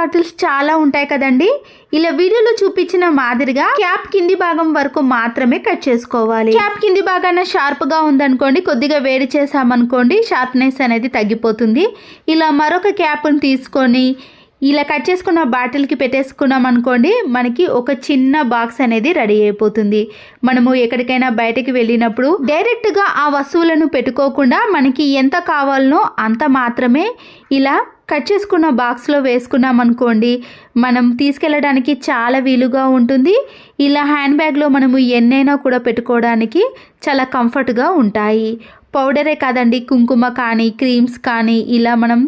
Bottles చాలా ఉంటాయి కదండి? ఇలా వీడియోలో చూపించిన మాదిరిగా క్యాప్ కింది భాగం వరకు మాత్రమే కట్ చేసుకోవాలి. క్యాప్ కింది భాగాన షార్ప్గా ఉందనుకోండి కొద్దిగా వేడి చేసామనుకోండి షార్ప్నెస్ అనేది తగ్గిపోతుంది. ఇలా మరొక క్యాప్ని తీసుకొని ఇలా కట్ చేసుకున్న బాటిల్కి పెట్టేసుకున్నాం అనుకోండి మనకి ఒక చిన్న బాక్స్ అనేది రెడీ అయిపోతుంది. మనము ఎక్కడికైనా బయటకి వెళ్ళినప్పుడు డైరెక్ట్గా ఆ వస్తువులను పెట్టుకోకుండా మనకి ఎంత కావాలనో అంత మాత్రమే ఇలా కట్ చేసుకున్న బాక్స్లో వేసుకున్నాం అనుకోండి మనం తీసుకెళ్ళడానికి చాలా వీలుగా ఉంటుంది. ఇలా హ్యాండ్ బ్యాగ్లో మనము ఎన్నైనా కూడా పెట్టుకోవడానికి చాలా కంఫర్ట్గా ఉంటాయి. పౌడరే కాదండి కుంకుమ కానీ క్రీమ్స్ కానీ ఇలా మనం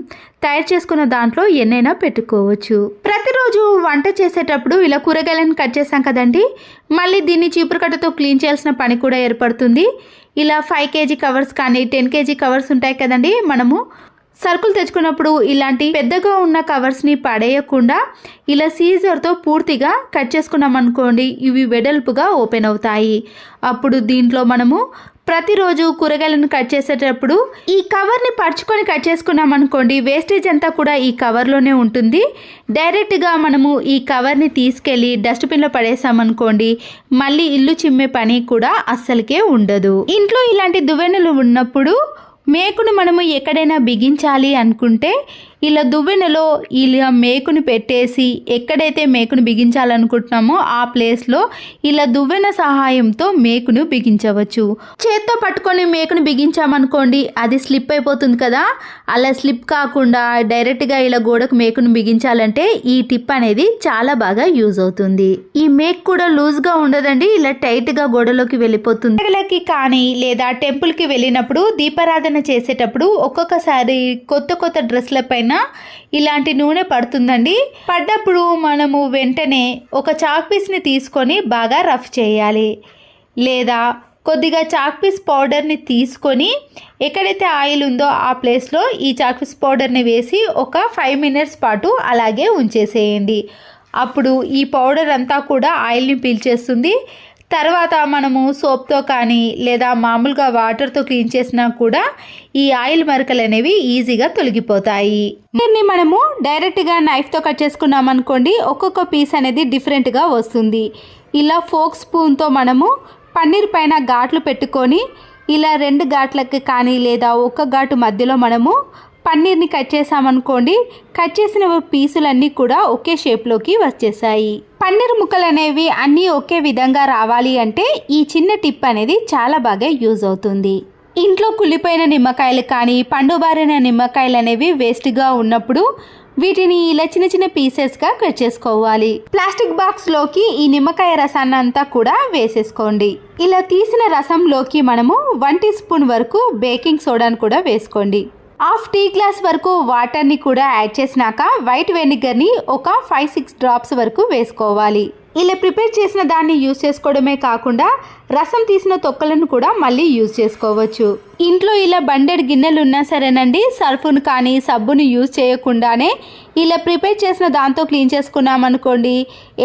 తయారు చేసుకున్న దాంట్లో ఎన్నైనా పెట్టుకోవచ్చు. ప్రతిరోజు వంట చేసేటప్పుడు ఇలా కూరగాయలను కట్ చేసాం కదండి మళ్ళీ దీన్ని చీపురుకట్టతో క్లీన్ చేయాల్సిన పని కూడా ఏర్పడుతుంది. ఇలా ఫైవ్ కేజీ కవర్స్ కానీ టెన్ కేజీ కవర్స్ ఉంటాయి కదండి మనము సరుకులు తెచ్చుకున్నప్పుడు ఇలాంటి పెద్దగా ఉన్న కవర్స్ని పడేయకుండా ఇలా సీజర్తో పూర్తిగా కట్ చేసుకున్నాం అనుకోండి ఇవి వెడల్పుగా ఓపెన్ అవుతాయి. అప్పుడు దీంట్లో మనము ప్రతిరోజు కూరగాయలను కట్ చేసేటప్పుడు ఈ కవర్ని పరుచుకొని కట్ చేసుకున్నాం అనుకోండి వేస్టేజ్ అంతా కూడా ఈ కవర్లోనే ఉంటుంది. డైరెక్ట్గా మనము ఈ కవర్ని తీసుకెళ్ళి డస్ట్బిన్లో పడేసామనుకోండి మళ్ళీ ఇల్లు చిమ్మే పని కూడా అస్సలకే ఉండదు. ఇంట్లో ఇలాంటి దువ్వెనలు ఉన్నప్పుడు మేకును మనము ఎక్కడైనా బిగించాలి అనుకుంటే ఇలా దువ్వెనలో ఇలా మేకుని పెట్టేసి ఎక్కడైతే మేకును బిగించాలనుకుంటున్నామో ఆ ప్లేస్లో ఇలా దువ్వెన సహాయంతో మేకును బిగించవచ్చు. చేత్తో పట్టుకొని మేకును బిగించామనుకోండి అది స్లిప్ అయిపోతుంది కదా? అలా స్లిప్ కాకుండా డైరెక్ట్గా ఇలా గోడకు మేకును బిగించాలంటే ఈ టిప్ అనేది చాలా బాగా యూజ్ అవుతుంది. ఈ మేక్ కూడా లూజ్గా ఉండదండి ఇలా టైట్గా గోడలోకి వెళ్ళిపోతుంది. పండుగలకి కానీ లేదా టెంపుల్కి వెళ్ళినప్పుడు దీపారాధన చేసేటప్పుడు ఒక్కొక్కసారి కొత్త కొత్త డ్రెస్ల పైన ఇలాంటి నూనె పడుతుందండి. పడ్డప్పుడు మనము వెంటనే ఒక చాక్ పీస్ని తీసుకొని బాగా రఫ్ చేయాలి. లేదా కొద్దిగా చాక్ పీస్ పౌడర్ని తీసుకొని ఎక్కడైతే ఆయిల్ ఉందో ఆ ప్లేస్లో ఈ చాక్ పీస్ పౌడర్ని వేసి ఒక ఫైవ్ మినిట్స్ పాటు అలాగే ఉంచేసేయండి. అప్పుడు ఈ పౌడర్ అంతా కూడా ఆయిల్ని పీల్చేస్తుంది. తర్వాత మనము సోప్తో కానీ లేదా మామూలుగా వాటర్తో క్లీన్ చేసినా కూడా ఈ ఆయిల్ మరకలు అనేవి ఈజీగా తొలగిపోతాయి. దీన్ని మనము డైరెక్ట్గా నైఫ్తో కట్ చేసుకున్నాం అనుకోండి ఒక్కొక్క పీస్ అనేది డిఫరెంట్గా వస్తుంది. ఇలా ఫోక్ స్పూన్తో మనము పన్నీర్ పైన ఘాట్లు పెట్టుకొని ఇలా రెండు ఘాట్లకి కానీ లేదా ఒక్క ఘాటు మధ్యలో మనము పన్నీర్ని కట్ చేసామనుకోండి కట్ చేసిన పీసులన్నీ కూడా ఒకే షేప్లోకి వచ్చేసాయి. పన్నీర్ ముక్కలు అనేవి అన్నీ ఒకే విధంగా రావాలి అంటే ఈ చిన్న టిప్ అనేది చాలా బాగా యూజ్ అవుతుంది. ఇంట్లో కుళ్ళిపోయిన నిమ్మకాయలు కానీ పండుబారిన నిమ్మకాయలు అనేవి వేస్ట్గా ఉన్నప్పుడు వీటిని ఇలా చిన్న చిన్న పీసెస్గా కట్ చేసుకోవాలి. ప్లాస్టిక్ బాక్స్లోకి ఈ నిమ్మకాయ రసాన్ని అంతా కూడా వేసేసుకోండి. ఇలా తీసిన రసంలోకి మనము వన్ టీ స్పూన్ వరకు బేకింగ్ సోడాను కూడా వేసుకోండి. హాఫ్ టీ గ్లాస్ వరకు వాటర్ని కూడా యాడ్ చేసినాక వైట్ వెనిగర్ని ఒక ఫైవ్ సిక్స్ డ్రాప్స్ వరకు వేసుకోవాలి. ఇలా ప్రిపేర్ చేసిన దాన్ని యూజ్ చేసుకోవడమే కాకుండా రసం తీసిన తొక్కలను కూడా మళ్ళీ యూజ్ చేసుకోవచ్చు. ఇంట్లో ఇలా బండెడ్ గిన్నెలు ఉన్నా సరేనండి సర్ఫును కానీ సబ్బును యూజ్ చేయకుండానే ఇలా ప్రిపేర్ చేసిన దాంతో క్లీన్ చేసుకున్నామనుకోండి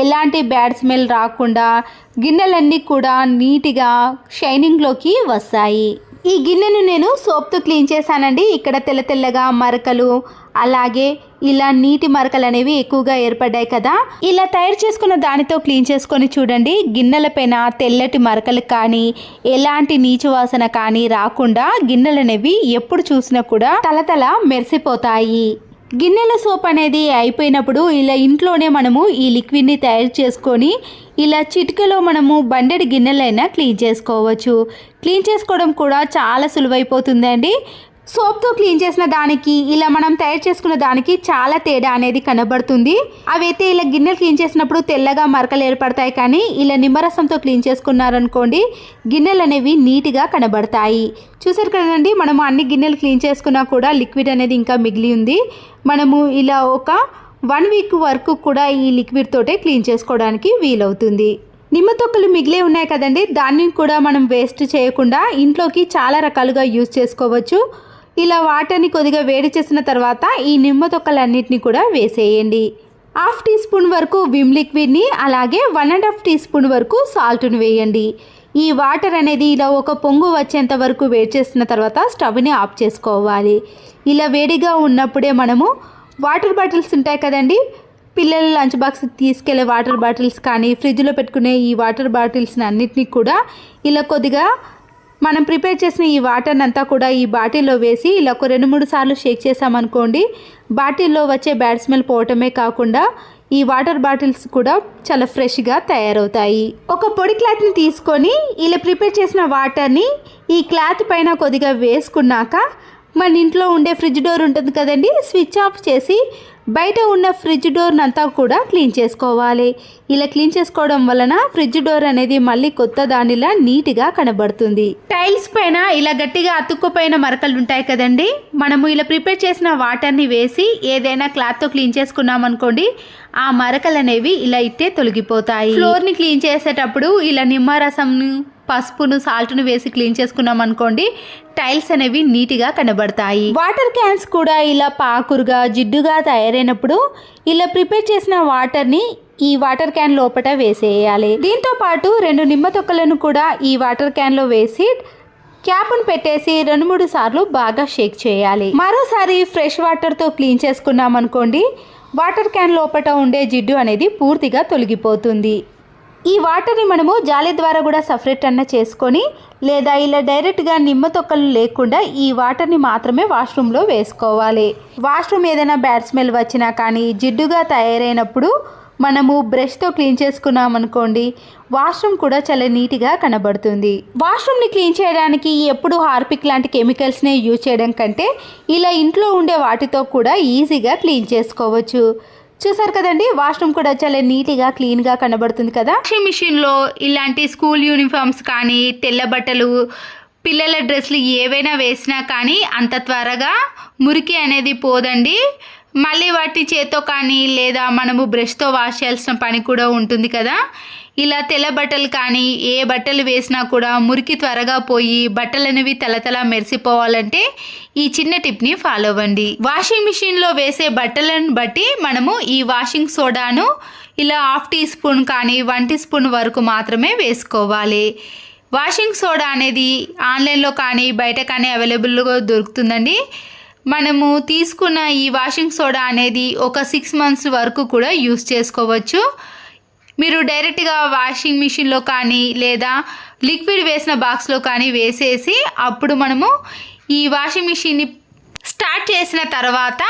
ఎలాంటి బ్యాడ్ స్మెల్ రాకుండా గిన్నెలన్నీ కూడా నీట్గా షైనింగ్లోకి వస్తాయి. ఈ గిన్నెను నేను సోప్తో క్లీన్ చేశానండి. ఇక్కడ తెల్ల తెల్లగా మరకలు అలాగే ఇలా నీటి మరకలు అనేవి ఎక్కువగా ఏర్పడ్డాయి కదా. ఇలా తయారు చేసుకున్న దానితో క్లీన్ చేసుకొని చూడండి. గిన్నెల పైన తెల్లటి మరకలు కానీ ఎలాంటి నీచు వాసన కానీ రాకుండా గిన్నెలు అనేవి ఎప్పుడు చూసినా కూడా తలతల మెరిసిపోతాయి. గిన్నెల సోప్ అనేది అయిపోయినప్పుడు ఇలా ఇంట్లోనే మనము ఈ లిక్విడ్ని తయారు చేసుకొని ఇలా చిటికలో మనము బండెడి గిన్నెలైనా క్లీన్ చేసుకోవచ్చు. క్లీన్ చేసుకోవడం కూడా చాలా సులువైపోతుందండి. సోప్తో క్లీన్ చేసిన దానికి ఇలా మనం తయారు చేసుకున్న దానికి చాలా తేడా అనేది కనబడుతుంది. అవైతే ఇలా గిన్నెలు క్లీన్ చేసినప్పుడు తెల్లగా మరకలు ఏర్పడతాయి కానీ ఇలా నిమ్మరసంతో క్లీన్ చేసుకున్నారనుకోండి గిన్నెలు అనేవి నీట్గా కనబడతాయి. చూసారు కదండి మనము అన్ని గిన్నెలు క్లీన్ చేసుకున్నా కూడా లిక్విడ్ అనేది ఇంకా మిగిలి ఉంది. మనము ఇలా ఒక వన్ వీక్ వరకు కూడా ఈ లిక్విడ్ తోటే క్లీన్ చేసుకోవడానికి వీలవుతుంది. నిమ్మ తొక్కలు మిగిలే ఉన్నాయి కదండి దాన్ని కూడా మనం వేస్ట్ చేయకుండా ఇంట్లోకి చాలా రకాలుగా యూజ్ చేసుకోవచ్చు. ఇలా వాటర్ని కొద్దిగా వేడి చేసిన తర్వాత ఈ నిమ్మ తొక్కలన్నిటిని కూడా వేసేయండి. హాఫ్ టీ స్పూన్ వరకు విమ్ లిక్విడ్ని అలాగే one and half teaspoon వరకు సాల్ట్ని వేయండి. ఈ వాటర్ అనేది ఇలా ఒక పొంగు వచ్చేంత వరకు వేడి చేసిన తర్వాత స్టవ్ని ఆఫ్ చేసుకోవాలి. ఇలా వేడిగా ఉన్నప్పుడే మనము వాటర్ బాటిల్స్ ఉంటాయి కదండి పిల్లల లంచ్ బాక్స్ తీసుకెళ్ళే వాటర్ బాటిల్స్ కానీ ఫ్రిడ్జ్లో పెట్టుకునే ఈ వాటర్ బాటిల్స్ని అన్నిటినీ కూడా ఇలా కొద్దిగా మనం ప్రిపేర్ చేసిన ఈ వాటర్ని అంతా కూడా ఈ బాటిల్లో వేసి ఇలా ఒక రెండు మూడు సార్లు షేక్ చేసామనుకోండి బాటిల్లో వచ్చే బ్యాడ్ స్మెల్ పోవటమే కాకుండా ఈ వాటర్ బాటిల్స్ కూడా చాలా ఫ్రెష్గా తయారవుతాయి. ఒక పొడి క్లాత్ని తీసుకొని ఇలా ప్రిపేర్ చేసిన వాటర్ని ఈ క్లాత్ పైన కొద్దిగా వేసుకున్నాక మన ఇంట్లో ఉండే ఫ్రిడ్జ్ డోర్ ఉంటుంది కదండి స్విచ్ ఆఫ్ చేసి బయట ఉన్న ఫ్రిడ్జ్ డోర్ని అంతా కూడా క్లీన్ చేసుకోవాలి. ఇలా క్లీన్ చేసుకోవడం వలన ఫ్రిడ్జ్ డోర్ అనేది మళ్ళీ కొత్త దానిలా నీట్గా కనబడుతుంది. టైల్స్ పైన ఇలా గట్టిగా అతుక్కుపోయిన మరకలు ఉంటాయి కదండి? మనము ఇలా ప్రిపేర్ చేసిన వాటర్ని వేసి ఏదైనా క్లాత్తో క్లీన్ చేసుకున్నాం అనుకోండి ఆ మరకలు అనేవి ఇలా ఇట్టే తొలగిపోతాయి. ఫ్లోర్ని క్లీన్ చేసేటప్పుడు ఇలా నిమ్మరసంను పసుపును సాల్ట్ను వేసి క్లీన్ చేసుకున్నాం అనుకోండి టైల్స్ అనేవి నీట్గా కనబడతాయి. వాటర్ క్యాన్స్ కూడా ఇలా పాకురుగా జిడ్డుగా తయారైనప్పుడు ఇలా ప్రిపేర్ చేసిన వాటర్ని ఈ వాటర్ క్యాన్ లోపల వేసేయాలి. దీంతో పాటు రెండు నిమ్మ తొక్కలను కూడా ఈ వాటర్ క్యాన్లో వేసి క్యాప్ను పెట్టేసి రెండు మూడు సార్లు బాగా షేక్ చేయాలి. మరోసారి ఫ్రెష్ వాటర్తో క్లీన్ చేసుకున్నాం అనుకోండి వాటర్ క్యాన్ లోపల ఉండే జిడ్డు అనేది పూర్తిగా తొలగిపోతుంది. ఈ వాటర్ని మనము జాలి ద్వారా కూడా సపరేట్ అన్న చేసుకొని లేదా ఇలా డైరెక్ట్గా నిమ్మ తొక్కలు లేకుండా ఈ వాటర్ని మాత్రమే వాష్రూమ్లో వేసుకోవాలి. వాష్రూమ్ ఏదైనా బ్యాడ్ స్మెల్ వచ్చినా కానీ జిడ్డుగా తయారైనప్పుడు మనము బ్రష్తో క్లీన్ చేసుకున్నాం అనుకోండి వాష్రూమ్ కూడా చాలా నీట్గా కనబడుతుంది. వాష్రూమ్ని క్లీన్ చేయడానికి ఎప్పుడు హార్పిక్ లాంటి కెమికల్స్నే యూజ్ చేయడం కంటే ఇలా ఇంట్లో ఉండే వాటితో కూడా ఈజీగా క్లీన్ చేసుకోవచ్చు. చూసారు కదండి వాష్రూమ్ కూడా చాలా నీట్గా క్లీన్గా కనబడుతుంది కదా? వాషింగ్ మిషన్లో ఇలాంటి స్కూల్ యూనిఫామ్స్ కానీ తెల్ల బట్టలు పిల్లల డ్రెస్లు ఏవైనా వేసినా కానీ అంత త్వరగా మురికి అనేది పోదండి. మళ్ళీ వాటి చేత్తో కానీ లేదా మనము బ్రష్తో వాష్ చేయాల్సిన పని కూడా ఉంటుంది కదా. ఇలా తెల్ల బట్టలు కానీ ఏ బట్టలు వేసినా కూడా మురికి త్వరగా పోయి బట్టలు అనేవి తలతల మెరిసిపోవాలంటే ఈ చిన్న టిప్ని ఫాలో అవ్వండి. వాషింగ్ మిషన్లో వేసే బట్టలను బట్టి మనము ఈ వాషింగ్ సోడాను ఇలా హాఫ్ టీ స్పూన్ కానీ వన్ టీ స్పూన్ వరకు మాత్రమే వేసుకోవాలి. వాషింగ్ సోడా అనేది ఆన్లైన్లో కానీ బయట కానీ అవైలబుల్గా దొరుకుతుందండి. మనము తీసుకున్న ఈ వాషింగ్ సోడా అనేది ఒక సిక్స్ మంత్స్ వరకు కూడా యూస్ చేసుకోవచ్చు. మీరు డైరెక్ట్గా వాషింగ్ మిషన్లో కానీ లేదా లిక్విడ్ వేసిన బాక్స్లో కానీ వేసేసి అప్పుడు మనము ఈ వాషింగ్ మిషన్ని స్టార్ట్ చేసిన తర్వాత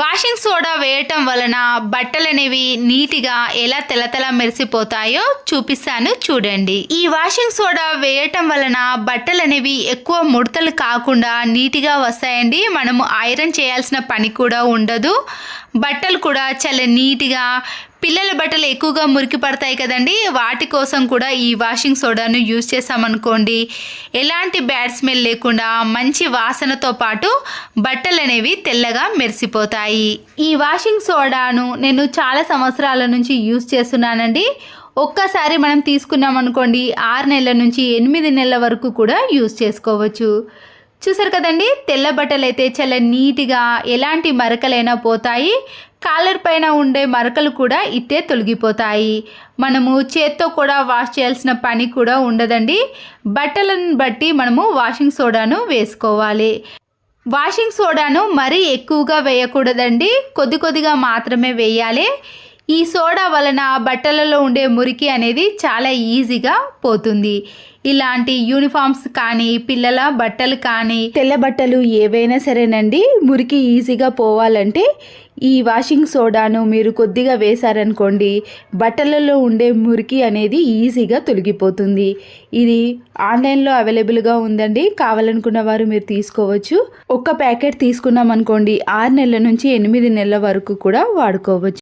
వాషింగ్ సోడా వేయటం వలన బట్టలు అనేవి నీట్గా ఎలా తెలతెల మెరిసిపోతాయో చూపిస్తాను చూడండి. ఈ వాషింగ్ సోడా వేయటం వలన బట్టలు అనేవి ఎక్కువ ముడతలు కాకుండా నీట్గా వస్తాయండి. మనము ఐరన్ చేయాల్సిన పని కూడా ఉండదు. బట్టలు కూడా చాలా నీట్గా పిల్లల బట్టలు ఎక్కువగా మురికి పడతాయి కదండి. వాటి కోసం కూడా ఈ వాషింగ్ సోడాను యూజ్ చేసామనుకోండి ఎలాంటి బ్యాడ్ స్మెల్ లేకుండా మంచి వాసనతో పాటు బట్టలు అనేవి తెల్లగా మెరిసిపోతాయి. ఈ వాషింగ్ సోడాను నేను చాలా సంవత్సరాల నుంచి యూజ్ చేస్తున్నానండి. ఒక్కసారి మనం తీసుకున్నాం అనుకోండి ఆరు నెలల నుంచి ఎనిమిది నెలల వరకు కూడా యూజ్ చేసుకోవచ్చు. చూసారు కదండి తెల్ల బట్టలు అయితే చాలా నీట్గా ఎలాంటి మరకలైనా పోతాయి. కాలర్ పైన ఉండే మరకలు కూడా ఇట్టే తొలగిపోతాయి. మనము చేత్తో కూడా వాష్ చేయాల్సిన పని కూడా ఉండదండి. బట్టలను బట్టి మనము వాషింగ్ సోడాను వేసుకోవాలి. వాషింగ్ సోడాను మరీ ఎక్కువగా వేయకూడదండి. కొద్ది కొద్దిగా మాత్రమే వేయాలి. ఈ సోడా వలన బట్టలలో ఉండే మురికి అనేది చాలా ఈజీగా పోతుంది. ఇలాంటి యూనిఫామ్స్ కానీ పిల్లల బట్టలు కానీ తెల్ల బట్టలు ఏవైనా సరేనండి మురికి ఈజీగా పోవాలంటే ఈ వాషింగ్ సోడాను మీరు కొద్దిగా వేశారనుకోండి బట్టలలో ఉండే మురికి అనేది ఈజీగా తొలగిపోతుంది. ఇది ఆన్లైన్లో అవైలబుల్గా ఉందండి కావాలనుకున్న వారు మీరు తీసుకోవచ్చు. ఒక్క ప్యాకెట్ తీసుకున్నాం అనుకోండి ఆరు నెలల నుంచి ఎనిమిది నెలల వరకు కూడా వాడుకోవచ్చు.